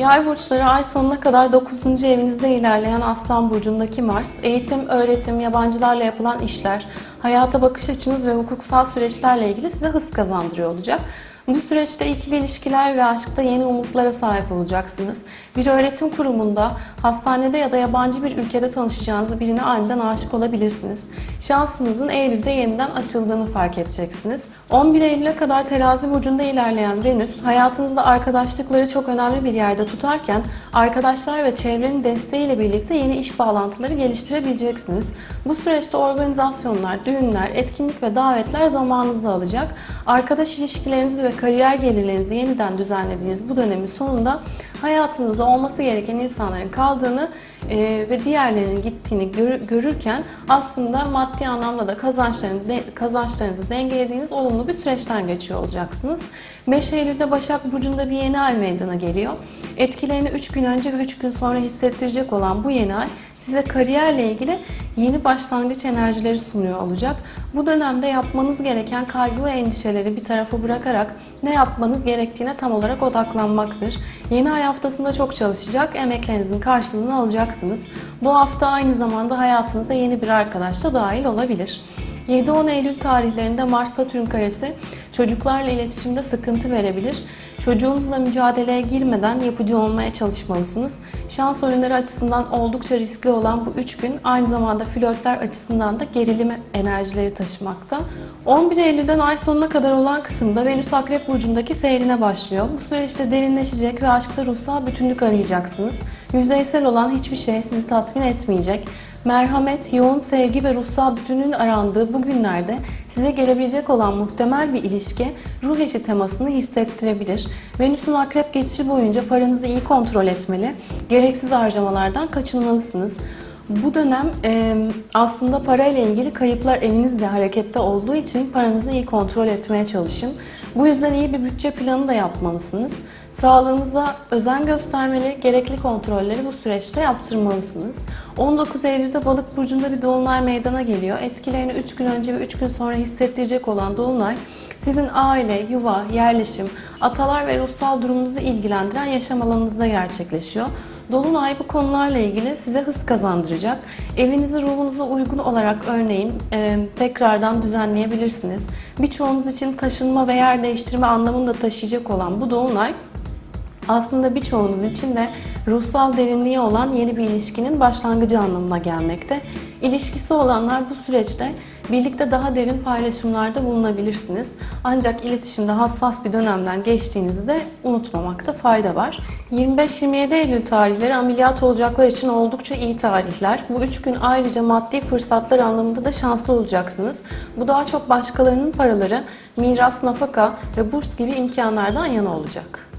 Yay burçları ay sonuna kadar 9. evinizde ilerleyen Aslan burcundaki Mars, eğitim, öğretim, yabancılarla yapılan işler, hayata bakış açınız ve hukuksal süreçlerle ilgili size hız kazandırıyor olacak. Bu süreçte ikili ilişkiler ve aşkta yeni umutlara sahip olacaksınız. Bir öğretim kurumunda, hastanede ya da yabancı bir ülkede tanışacağınız birine aniden aşık olabilirsiniz. Şansınızın Eylül'de yeniden açıldığını fark edeceksiniz. 11 Eylül'e kadar terazi burcunda ilerleyen Venüs, hayatınızda arkadaşlıkları çok önemli bir yerde tutarken, arkadaşlar ve çevrenin desteğiyle birlikte yeni iş bağlantıları geliştirebileceksiniz. Bu süreçte organizasyonlar, düğünler, etkinlik ve davetler zamanınızı alacak. Arkadaş ilişkilerinizi ve kariyer gelirlerinizi yeniden düzenlediğiniz bu dönemin sonunda hayatınızda olması gereken insanların kaldığını e, ve diğerlerinin gittiğini gör- görürken aslında maddi anlamda da kazançlarınızı, de- kazançlarınızı dengelediğiniz olumlu bir süreçten geçiyor olacaksınız. 5 Eylül'de Başak Burcu'nda bir yeni ay meydana geliyor. Etkilerini 3 gün önce ve 3 gün sonra hissettirecek olan bu yeni ay size kariyerle ilgili yeni başlangıç enerjileri sunuyor olacak. Bu dönemde yapmanız gereken kaygı ve endişeleri bir tarafa bırakarak ne yapmanız gerektiğine tam olarak odaklanmaktır. Yeni ay haftasında çok çalışacak, emeklerinizin karşılığını alacaksınız. Bu hafta aynı zamanda hayatınıza yeni bir arkadaş da dahil olabilir. 7-10 Eylül tarihlerinde Mars-Satürn karesi çocuklarla iletişimde sıkıntı verebilir. Çocuğunuzla mücadeleye girmeden yapıcı olmaya çalışmalısınız. Şans oyunları açısından oldukça riskli olan bu 3 gün aynı zamanda flörtler açısından da gerilim enerjileri taşımakta. 11 Eylül'den ay sonuna kadar olan kısımda Venüs Akrep Burcu'ndaki seyrine başlıyor. Bu süreçte derinleşecek ve aşkta ruhsal bütünlük arayacaksınız. Yüzeysel olan hiçbir şey sizi tatmin etmeyecek. Merhamet, yoğun sevgi ve ruhsal bütünlüğün arandığı bu günlerde size gelebilecek olan muhtemel bir ilişki ruh eşi temasını hissettirebilir. Venüs'ün akrep geçişi boyunca paranızı iyi kontrol etmeli, gereksiz harcamalardan kaçınmalısınız. Bu dönem e, aslında parayla ilgili kayıplar evinizde harekette olduğu için paranızı iyi kontrol etmeye çalışın. Bu yüzden iyi bir bütçe planı da yapmalısınız. Sağlığınıza özen göstermeli, gerekli kontrolleri bu süreçte yaptırmalısınız. 19 Eylül'de Balık burcunda bir dolunay meydana geliyor. Etkilerini 3 gün önce ve 3 gün sonra hissettirecek olan dolunay sizin aile, yuva, yerleşim, atalar ve ruhsal durumunuzu ilgilendiren yaşam alanınızda gerçekleşiyor. Dolunay bu konularla ilgili size hız kazandıracak. Evinizi ruhunuza uygun olarak örneğin e, tekrardan düzenleyebilirsiniz. Birçoğunuz için taşınma ve yer değiştirme anlamını da taşıyacak olan bu dolunay aslında birçoğunuz için de ruhsal derinliği olan yeni bir ilişkinin başlangıcı anlamına gelmekte. İlişkisi olanlar bu süreçte birlikte daha derin paylaşımlarda bulunabilirsiniz. Ancak iletişimde hassas bir dönemden geçtiğinizi de unutmamakta fayda var. 25-27 Eylül tarihleri ameliyat olacaklar için oldukça iyi tarihler. Bu üç gün ayrıca maddi fırsatlar anlamında da şanslı olacaksınız. Bu daha çok başkalarının paraları, miras, nafaka ve burs gibi imkanlardan yana olacak.